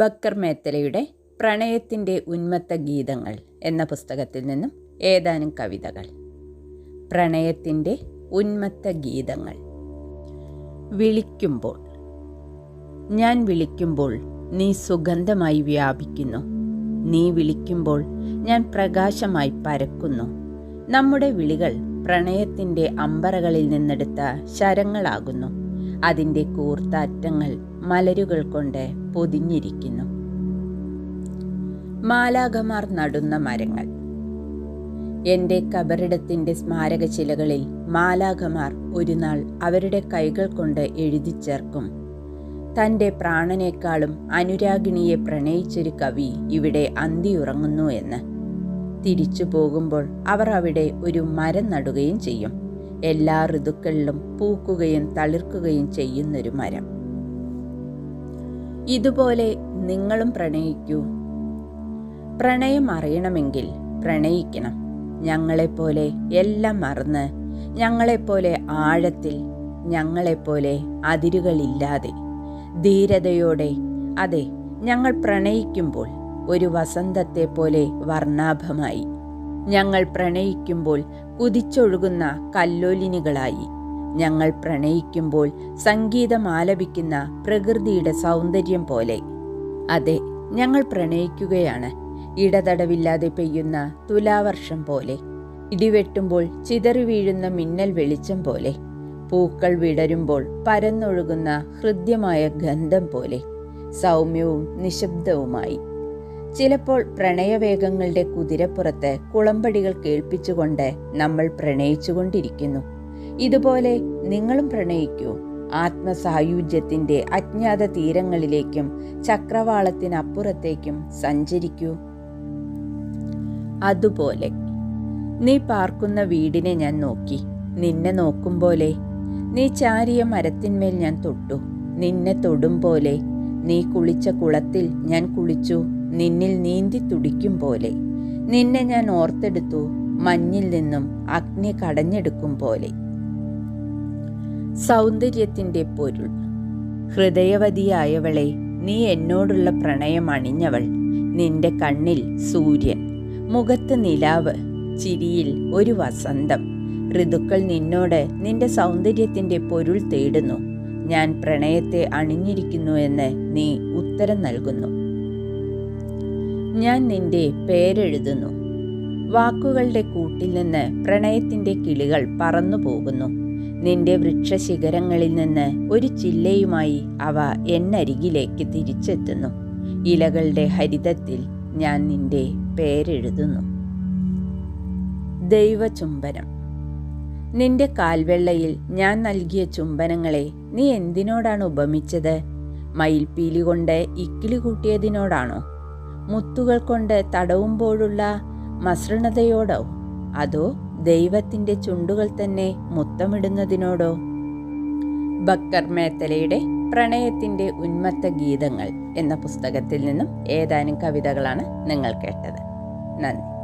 ബക്കർ മേത്തലയുടെ പ്രണയത്തിന്റെ ഉന്മത്ത ഗീതങ്ങൾ എന്ന പുസ്തകത്തിൽ നിന്നും ഏതാനും കവിതകൾ. പ്രണയത്തിന്റെ ഉന്മത്ത ഗീതങ്ങൾ. വിളിക്കുമ്പോൾ. ഞാൻ വിളിക്കുമ്പോൾ നീ സുഗന്ധമായി വ്യാപിക്കുന്നു. നീ വിളിക്കുമ്പോൾ ഞാൻ പ്രകാശമായി പരക്കുന്നു. നമ്മുടെ വിളികൾ പ്രണയത്തിന്റെ അമ്പറകളിൽ നിന്നെടുത്ത ശരങ്ങളാകുന്നു. അതിന്റെ കൂർത്ത അറ്റങ്ങൾ മലരുകൾ കൊണ്ട് പൊതിഞ്ഞിരിക്കുന്നു. മാലാഖമാർ നടുന്ന മരങ്ങൾ. എന്റെ കബറിടത്തിന്റെ സ്മാരകശിലകളിൽ മാലാഖമാർ ഒരു നാൾ അവരുടെ കൈകൾ കൊണ്ട് എഴുതി ചേർക്കും. തന്റെ പ്രാണനേക്കാളും അനുരാഗിണിയെ പ്രണയിച്ചൊരു കവി ഇവിടെ അന്തിയുറങ്ങുന്നു എന്ന്. തിരിച്ചു പോകുമ്പോൾ അവർ അവിടെ ഒരു മരം നടുകയും ചെയ്യും. എല്ലാ ഋതുക്കളിലും പൂക്കുകയും തളിർക്കുകയും ചെയ്യുന്നൊരു മരം. ഇതുപോലെ നിങ്ങളും പ്രണയിക്കൂ. പ്രണയം അറിയണമെങ്കിൽ പ്രണയിക്കണം. ഞങ്ങളെപ്പോലെ എല്ലാം മറന്ന് ഞങ്ങളെപ്പോലെ ആഴത്തിൽ ഞങ്ങളെപ്പോലെ അതിരുകളില്ലാതെ ധീരതയോടെ അതെ ഞങ്ങൾ പ്രണയിക്കുമ്പോൾ ഒരു വസന്തത്തെ പോലെ വർണാഭമായി ഞങ്ങൾ പ്രണയിക്കുമ്പോൾ കുതിച്ചൊഴുകുന്ന കല്ലോലിനികളായി. ഞങ്ങൾ പ്രണയിക്കുമ്പോൾ സംഗീതം ആലപിക്കുന്ന പ്രകൃതിയുടെ സൗന്ദര്യം പോലെ. അതെ ഞങ്ങൾ പ്രണയിക്കുകയാണ്. ഇടതടവില്ലാതെ പെയ്യുന്ന തുലാവർഷം പോലെ. ഇടിവെട്ടുമ്പോൾ ചിതറി വീഴുന്ന മിന്നൽ വെളിച്ചം പോലെ. പൂക്കൾ വിടരുമ്പോൾ പരന്നൊഴുകുന്ന ഹൃദ്യമായ ഗന്ധം പോലെ. സൗമ്യവും നിശബ്ദവുമായി. ചിലപ്പോൾ പ്രണയവേഗങ്ങളുടെ കുതിരപ്പുറത്ത് കുളമ്പടികൾ കേൾപ്പിച്ചുകൊണ്ട് നമ്മൾ പ്രണയിച്ചുകൊണ്ടിരിക്കുന്നു. ഇതുപോലെ നിങ്ങളും പ്രണയിക്കൂ. ആത്മസായുജ്യത്തിന്റെ അജ്ഞാത തീരങ്ങളിലേക്കും ചക്രവാളത്തിനപ്പുറത്തേക്കും സഞ്ചരിക്കൂ. അതുപോലെ നീ പാർക്കുന്ന വീടിനെ ഞാൻ നോക്കി. നിന്നെ നോക്കും പോലെ നീ ചാരിയ മരത്തിന്മേൽ ഞാൻ തൊട്ടു. നിന്നെ തൊടും പോലെ നീ കുളിച്ച കുളത്തിൽ ഞാൻ കുളിച്ചു. നിന്നിൽ നീന്തി തുടിക്കും പോലെ. നിന്നെ ഞാൻ ഓർത്തെടുത്തു മഞ്ഞിൽ നിന്നും അഗ്നി കടഞ്ഞെടുക്കും പോലെ. സൗന്ദര്യത്തിന്റെ പൊരുൾ. ഹൃദയവതിയായവളെ നീ എന്നോടുള്ള പ്രണയം അണിഞ്ഞവൾ. നിന്റെ കണ്ണിൽ സൂര്യൻ മുഖത്ത് നിലാവ് ചിരിയിൽ ഒരു വസന്തം. ഋതുക്കൾ നിന്നോട് നിന്റെ സൗന്ദര്യത്തിന്റെ പൊരുൾ തേടുന്നു. ഞാൻ പ്രണയത്തെ അണിഞ്ഞിരിക്കുന്നു എന്ന് നീ ഉത്തരം നൽകുന്നു. ഞാൻ നിന്റെ പേരെഴുതുന്നു. വാക്കുകളുടെ കൂട്ടിൽ നിന്ന് പ്രണയത്തിന്റെ കിളികൾ പറന്നു പോകുന്നു. നിന്റെ വൃക്ഷശിഖരങ്ങളിൽ നിന്ന് ഒരു ചില്ലയുമായി അവ എന്നരികിലേക്ക് തിരിച്ചെത്തുന്നു. ഇലകളുടെ ഹരിതത്തിൽ ഞാൻ നിന്റെ പേരെഴുതുന്നു. ദൈവചുംബനം. നിന്റെ കാൽവെള്ളയിൽ ഞാൻ നൽകിയ ചുംബനങ്ങളെ നീ എന്തിനോടാണ് ഉപമിച്ചത്? മയിൽപ്പീലി കൊണ്ട് ഇക്കിളി കൂട്ടിയതിനോടാണോ? മുത്തുകൾ കൊണ്ട് തടവുമ്പോഴുള്ള മസൃണതയോടോ അതോ ദൈവത്തിന്റെ ചുണ്ടുകൾ തന്നെ മുത്തമിടുന്നതിനോടോ? ബക്കർ മേത്തലയുടെ പ്രണയത്തിന്റെ ഉന്മത്ത ഗീതങ്ങൾ എന്ന പുസ്തകത്തിൽ നിന്നും ഏതാനും കവിതകളാണ് നിങ്ങൾ കേട്ടത്. നന്ദി.